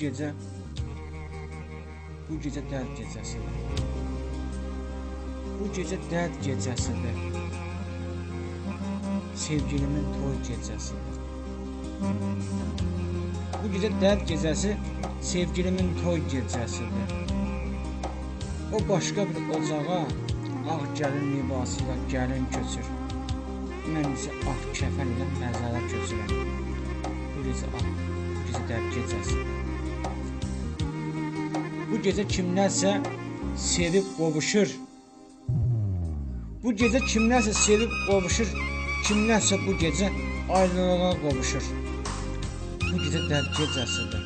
gecə bu gecə dərd gecəsidir. Bu gecə dərd gecəsidir. Sevgilimin toy gecəsidir. Bu gecə dərd gecəsi sevgilimin toy gecəsidir. O başqa bir ocağa ağ gəlin libası ilə gəlin köçür. Mən isə ağ kəfən ilə məzara köçürəm. Bu gecə ağ, bu gecə dərd gecəsi. Gecə kimlərsə sevib qovuşur. Bu gecə kimlərsə sevib qovuşur, kimlərsə bu gecə ayrılığa qovuşur. Bu gecə dərd gecəsidir.